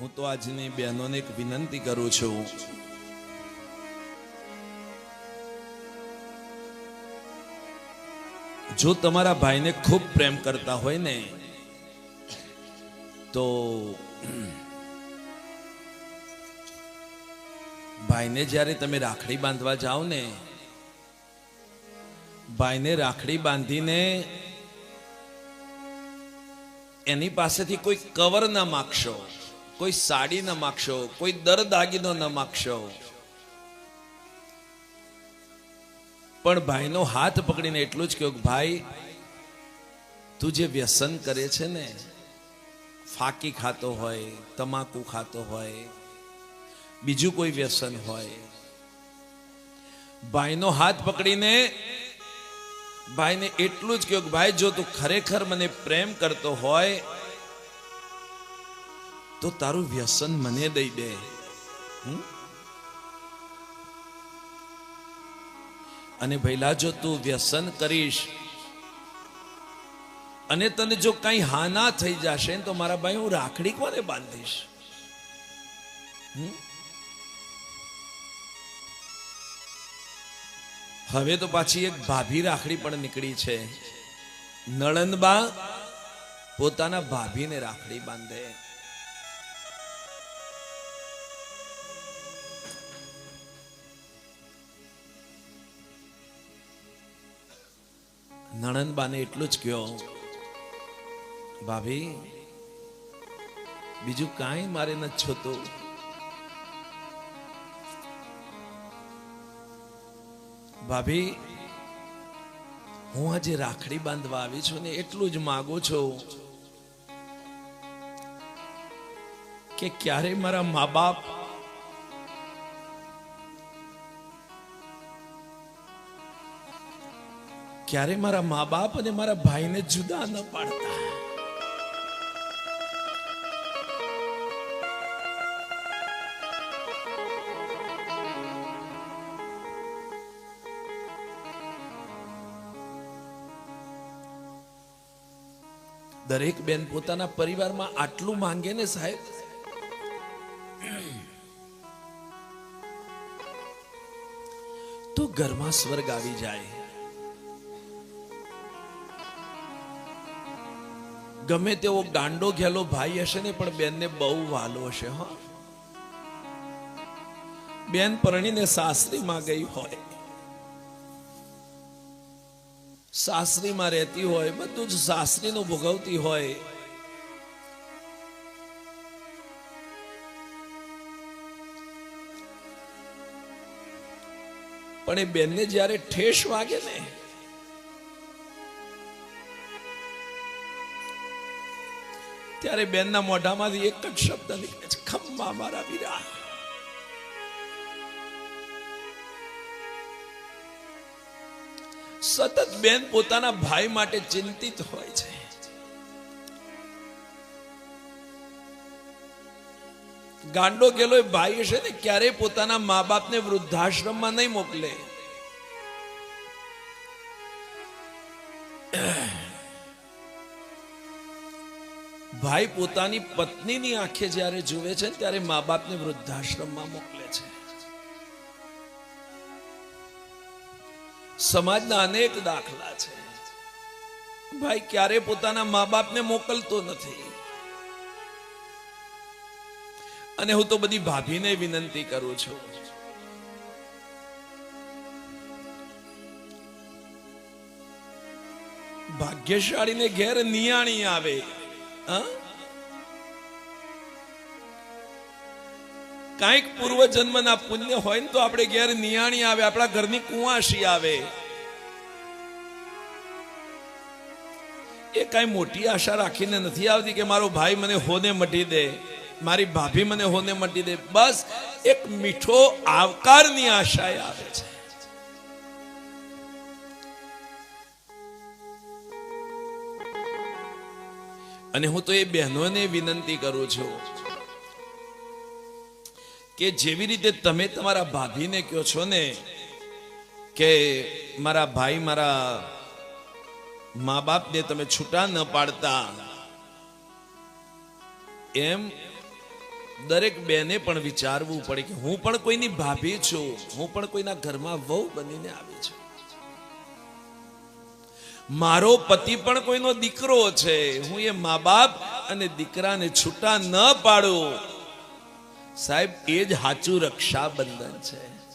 હું તો આજની બહેનોને એક વિનંતી કરું છું. જો તમારા ભાઈને ખૂબ પ્રેમ કરતા હોય ને, તો ભાઈને જ્યારે તમે રાખડી બાંધવા જાઓ ને, ભાઈને રાખડી બાંધીને એની પાસેથી કોઈ કવર ના માગશો. કોઈ સાડી ન માગશો, કોઈ દર દાગીનો ન માગશો. પણ ભાઈનો હાથ પકડીને એટલું જ કહ્યું ભાઈ, તું જે વ્યસન કરે છે ને, ફાકી ખાતો હોય, તમાકુ ખાતો હોય, બીજું કોઈ વ્યસન હોય. ભાઈનો હાથ પકડીને, ભાઈને એટલું જ કહ્યું ભાઈ, જો તું ખરેખર મને પ્રેમ કરતો હોય તો તારું વ્યસન મને દઈ દે. અને ભૈલા જો તું વ્યસન કરીશ અને તને જો કઈ હાના થઈ જશે તો મારા ભાઈ હું રાખડી કોને બાંધીશ? હવે તો પાછી એક ભાભી રાખડી પણ નીકળી છે. નળંદબા પોતાના ભાભીને રાખડી બાંધે. નણંદબાને એટલું જ કહ્યો ભાભી, બીજું કાંઈ મારે ન જોતું ભાભી, હું આજે રાખડી બાંધવા આવી છું ને એટલું જ માગું છું કે ક્યારે મારા મા બાપ ક્યારે મારા મા બાપ અને મારા ભાઈને જુદા ન પાડતા? દરેક બેન પોતાના પરિવારમાં આટલું માંગે ને સાહેબ? તો ઘરમાં સ્વર્ગ આવી જાય. ગમે તેવો ગાંડો ઘેલો ભાઈ હશે ને, પણ બેનને બહુ વાલો હશે, હા. બેન પરણીને સાસરીમાં ગઈ હોય. સાસરીમાં રહેતી હોય, બધું જ સાસરીનું ભોગવતી હોય. પણ એ બેનને જ્યારે ઠેસ વાગે ને ત્યારે બેનના મોઢામાંથી એક જ શબ્દ નીકળે છે, ખમ્મા મારા વીરા. સતત બેન પોતાના ભાઈ માટે ચિંતિત હોય છે. ગાંડો ગેલો ભાઈ હશે ને, ક્યારેય પોતાના મા બાપને વૃદ્ધાશ્રમમાં નહીં મોકલે. ભાઈ પોતાની પત્નીની આંખે જ્યારે જુએ છે ત્યારે મા બાપને વૃદ્ધાશ્રમમાં મોકલે છે. સમાજના અનેક દાખલા છે. ભાઈ ક્યારે પોતાના મા બાપને મોકલતો નથી. અને હું તો બધી ભાભીને વિનંતી કરું છું. ભાગ્યશાળીને ઘેર નિયાણી આવે. કાંઈક પૂર્વ જન્મના પુણ્ય હોય ને તો આપણે ઘેર નિયાણી આવે, આપણા ઘરની કુવાશી આવે. એ કાંઈ મોટી આશા રાખીને નથી આવતી કે મારો ભાઈ મને હોને મટી દે, મારી ભાભી મને હોને મટી દે. બસ એક મીઠો આવકારની આશા આવે છે. અને હું તો એ બહેનોને વિનંતી કરું છું કે જેવી રીતે તમે તમારા ભાભીને કહો છો ને કે મારા ભાઈ મારા મા બાપને તમે છૂટા ન પાડતા, એમ દરેક બેને પણ વિચારવું પડે કે હું પણ કોઈની ભાભી છું, હું પણ કોઈના ઘરમાં વહુ બનીને આવી છું. મારો પતિ પણ કોઈનો દીકરો છે. હું એ મા બાપ અને દીકરાને છૂટા ન પાડું. સાહેબ, એ જ સાચું રક્ષાબંધન છે.